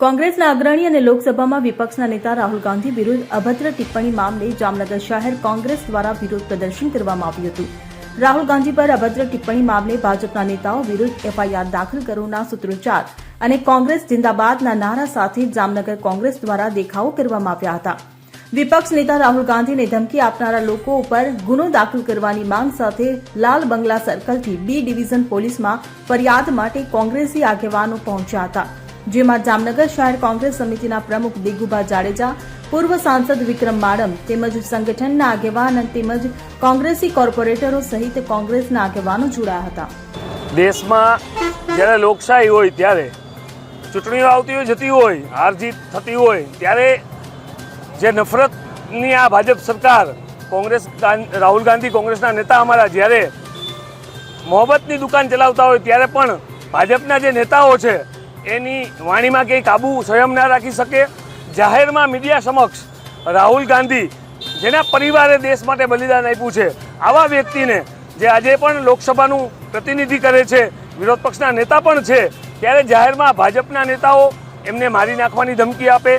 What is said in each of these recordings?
કોંગ્રેસના અગ્રણી અને લોકસભામાં વિપક્ષના નેતા રાહુલ ગાંધી વિરુદ્ધ અભદ્ર ટિપ્પણી મામલે જામનગર શહેર કોંગ્રેસ દ્વારા વિરોધ પ્રદર્શન કરવામાં આવ્યું હતું. રાહુલ ગાંધી પર અભદ્ર ટિપ્પણી મામલે ભાજપના નેતાઓ વિરુદ્ધ એફઆઈઆર દાખલ કરોના સૂત્રોચ્ચાર અને કોંગ્રેસ જિંદાબાદના નારા સાથે જામનગર કોંગ્રેસ દ્વારા દેખાવો કરવામાં આવ્યા હતા. વિપક્ષ નેતા રાહુલ ગાંધીને ધમકી આપનારા લોકો ઉપર ગુનો દાખલ કરવાની માંગ સાથે લાલ બંગલા સર્કલથી બી ડિવિઝન પોલીસમાં ફરિયાદ માટે કોંગ્રેસી આગેવાનો પહોંચ્યા હતા. જેમાં જામનગર શહેર કોંગ્રેસ સમિતિના પ્રમુખ દિગુભા જાડેજા, પૂર્વ સાંસદ વિક્રમ માડમ તેમજ સંગઠનના આગેવાન તેમજ કોંગ્રેસી કોર્પોરેટરો સહિત કોંગ્રેસના આગેવાનો જોડાયા હતા. દેશમાં જ્યારે લોકશાહી હોય ત્યારે, ચૂંટણીઓ આવતી હોય, જતી હોય, હાર જીત થતી હોય, ત્યારે જે નફરતની આ ભાજપ સરકાર, કોંગ્રેસ રાહુલ ગાંધી કોંગ્રેસના નેતા અમારા, જ્યારે મોહબ્બતની દુકાન ચલાવતા હોય, ત્યારે પણ ભાજપના જે નેતાઓ છે એની વાણીમાં કંઈ કાબુ સ્વયં ના રાખી શકે? જાહેરમાં મીડિયા સમક્ષ રાહુલ ગાંધી જેના પરિવારે દેશ માટે બલિદાન આપ્યું છે, આવા વ્યક્તિને જે આજે પણ લોકસભાનું પ્રતિનિધિ કરે છે, વિરોધ પક્ષના નેતા પણ છે, ત્યારે જાહેરમાં ભાજપના નેતાઓ એમને મારી નાખવાની ધમકી આપે,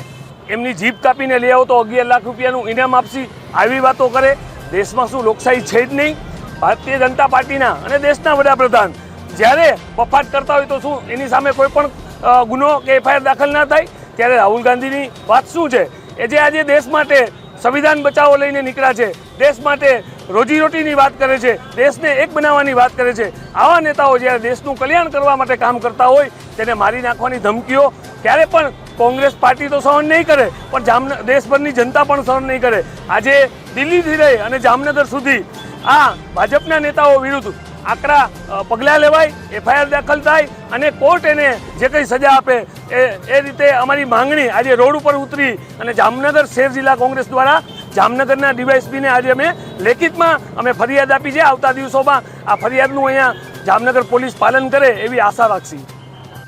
એમની જીભ કાપીને લઈ આવો તો અગિયાર લાખ રૂપિયાનું ઇનામ આપશી, આવી વાતો કરે. દેશમાં શું લોકશાહી છે જ નહીં? ભારતીય જનતા પાર્ટીના અને દેશના વડાપ્રધાન જ્યારે બફાટ કરતા હોય તો શું એની સામે કોઈ પણ ગુનો કે એફઆઈઆર દાખલ ના થાય, ત્યારે રાહુલ ગાંધીની વાત શું છે? એ જે આજે દેશ માટે સંવિધાન બચાવો લઈને નીકળ્યા છે, દેશ માટે રોજીરોટીની વાત કરે છે, દેશને એક બનાવવાની વાત કરે છે, આવા નેતાઓ જ્યારે દેશનું કલ્યાણ કરવા માટે કામ કરતા હોય, તેને મારી નાખવાની ધમકીઓ, ત્યારે પણ કોંગ્રેસ પાર્ટી તો સહન નહીં કરે, પણ જામનગર દેશભરની જનતા પણ સહન નહીં કરે. આજે દિલ્હીથી લઈ અને જામનગર સુધી આ ભાજપના નેતાઓ વિરુદ્ધ આકરા પગલાં લેવાય એફઆઈઆર દાખલ થાય અને કોર્ટ એને જે કંઈ સજા આપે એ એ રીતે અમારી માંગણી આજે રોડ ઉપર ઉતરી અને જામનગર શહેર જિલ્લા કોંગ્રેસ દ્વારા જામનગરના ડીવાયસપીને આજે અમે લેખિતમાં અમે ફરિયાદ આપી છે. આવતા દિવસોમાં આ ફરિયાદનું અહીંયા જામનગર પોલીસ પાલન કરે એવી આશા રાખશી.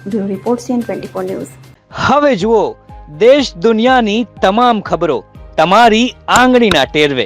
Bureau report C N twenty news. હવે જુઓ દેશ દુનિયાની તમામ ખબરો તમારી આંગળીના ટેરવે.